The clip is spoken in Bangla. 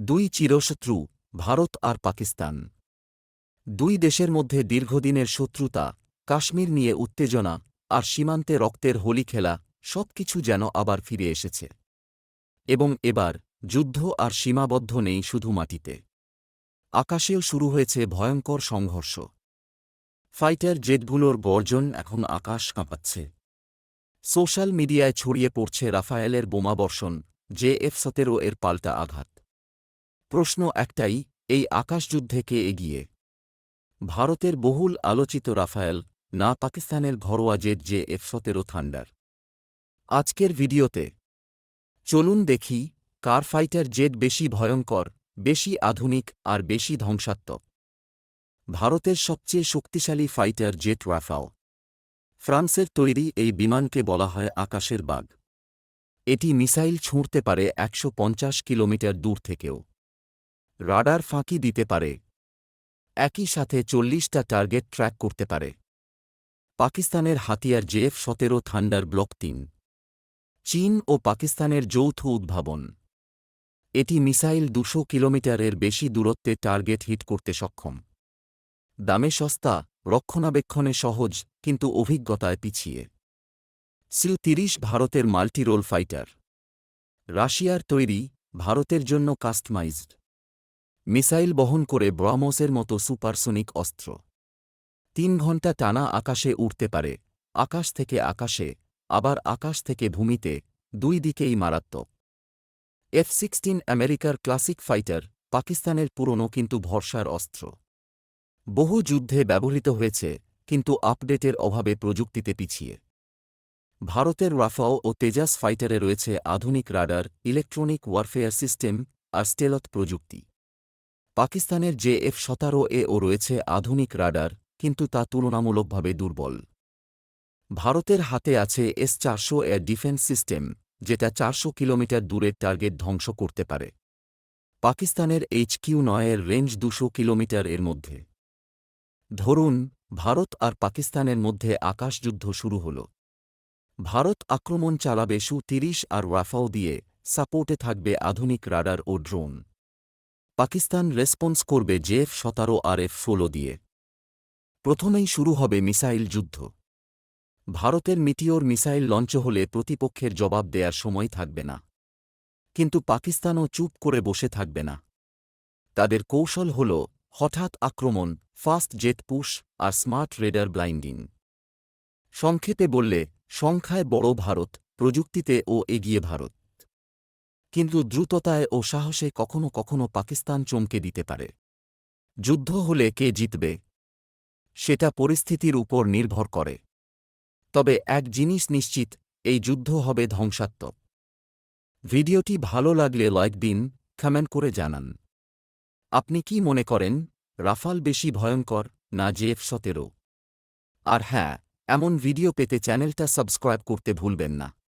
দুই চিরশত্রু, ভারত আর পাকিস্তান। দুই দেশের মধ্যে দীর্ঘদিনের শত্রুতা, কাশ্মীর নিয়ে উত্তেজনা আর সীমান্তে রক্তের হোলি খেলা সবকিছু যেন আবার ফিরে এসেছে। এবং এবার যুদ্ধ আর সীমাবদ্ধ নেই শুধু মাটিতে। আকাশেও শুরু হয়েছে ভয়ঙ্কর সংঘর্ষ। ফাইটার জেটগুলোর গর্জন এখন আকাশ কাঁপাচ্ছে। সোশ্যাল মিডিয়ায় ছড়িয়ে পড়ছে রাফায়েলের বোমাবর্ষণ জে এফ সতেরো এর পাল্টা আঘাত। প্রশ্ন একটাই, এই আকাশযুদ্ধে কে এগিয়ে। ভারতের বহুল আলোচিত রাফায়েল, না পাকিস্তানের ঘরোয়া জেট জে এফ সতেরো থান্ডার। আজকের ভিডিওতে। চলুন দেখি, কার ফাইটার জেট বেশি ভয়ঙ্কর, বেশি আধুনিক, আর বেশি ধ্বংসাত্মক। ভারতের সবচেয়ে শক্তিশালী ফাইটার জেট রাফাও ফ্রান্সের তৈরি এই বিমানকে বলা হয় আকাশের বাঘ। এটি মিসাইল ছুঁড়তে পারে একশো পঞ্চাশ কিলোমিটার দূর থেকেও। রাডার ফাঁকি দিতে পারে। একই সাথে চল্লিশটা টার্গেট ট্র্যাক করতে পারে। পাকিস্তানের হাতিয়ার জেএফ সতেরো থান্ডার ব্লক তিন। চীন ও পাকিস্তানের যৌথ উদ্ভাবন। এটি মিসাইল দুশো কিলোমিটারের বেশি দূরত্বে টার্গেট হিট করতে সক্ষম। দামে সস্তা, রক্ষণাবেক্ষণে সহজ, কিন্তু অভিজ্ঞতায় পিছিয়ে। সিল তিরিশ ভারতের মাল্টিরোল ফাইটার। রাশিয়ার তৈরি, ভারতের জন্য কাস্টমাইজড। মিসাইল বহন করে ব্রহ্মসের মতো সুপারসোনিক অস্ত্র। তিন ঘণ্টা টানা আকাশে উড়তে পারে, আকাশ থেকে আকাশে, আবার আকাশ থেকে ভূমিতে, দুই দিকেই মারাত্মক। এফ সিক্সটিন আমেরিকার ক্লাসিক ফাইটার পাকিস্তানের পুরনো কিন্তু ভরসার অস্ত্র। বহু যুদ্ধে ব্যবহৃত হয়েছে, কিন্তু আপডেটের অভাবে প্রযুক্তিতে পিছিয়ে। ভারতের রাফাও ও তেজাস ফাইটারে রয়েছে আধুনিক রাডার, ইলেকট্রনিক ওয়ারফেয়ার সিস্টেম আর স্টেলত প্রযুক্তি। পাকিস্তানের জে এফ সতেরো এও রয়েছে আধুনিক রাডার, কিন্তু তা তুলনামূলকভাবে দুর্বল। ভারতের হাতে আছে এস চারশো এর ডিফেন্স সিস্টেম, যেটা চারশো কিলোমিটার দূরের টার্গেট ধ্বংস করতে পারে। পাকিস্তানের এইচ কিউ নয়ের রেঞ্জ দুশো কিলোমিটার এর মধ্যে। ধরুন, ভারত আর পাকিস্তানের মধ্যে আকাশযুদ্ধ শুরু হল। ভারত আক্রমণ চালাবে সু তিরিশ আর রাফাও দিয়ে, সাপোর্টে থাকবে আধুনিক রাডার ও ড্রোন। পাকিস্তান রেসপন্স করবে জেএফ সতেরো আর এফ ষোলো দিয়ে। প্রথমেই শুরু হবে মিসাইল যুদ্ধ। ভারতের মিটিওর মিসাইল লঞ্চ হলে প্রতিপক্ষের জবাব দেয়ার সময় থাকবে না। কিন্তু পাকিস্তানও চুপ করে বসে থাকবে না। তাদের কৌশল হল হঠাৎ আক্রমণ, ফাস্ট জেট পুশ আর স্মার্ট রেডার ব্লাইন্ডিং। সংক্ষেপে বললে, সংখ্যায় বড় ভারত, প্রযুক্তিতে ও এগিয়ে ভারত। কিন্তু দ্রুততায় ও সাহসে কখনো কখনো পাকিস্তান চমকে দিতে পারে। যুদ্ধ হলে কে জিতবে? সেটা পরিস্থিতির উপর নির্ভর করে। তবে এক জিনিস নিশ্চিত, এই যুদ্ধ হবে ধ্বংসাত্মক। ভিডিওটি ভালো লাগলে লাইক দিন, কমেন্ট করে জানান। আপনি কি মনে করেন, রাফাল বেশি ভয়ঙ্কর না জেএফ সতেরো? আর হ্যাঁ এমন ভিডিও পেতে চ্যানেলটা সাবস্ক্রাইব করতে ভুলবেন না।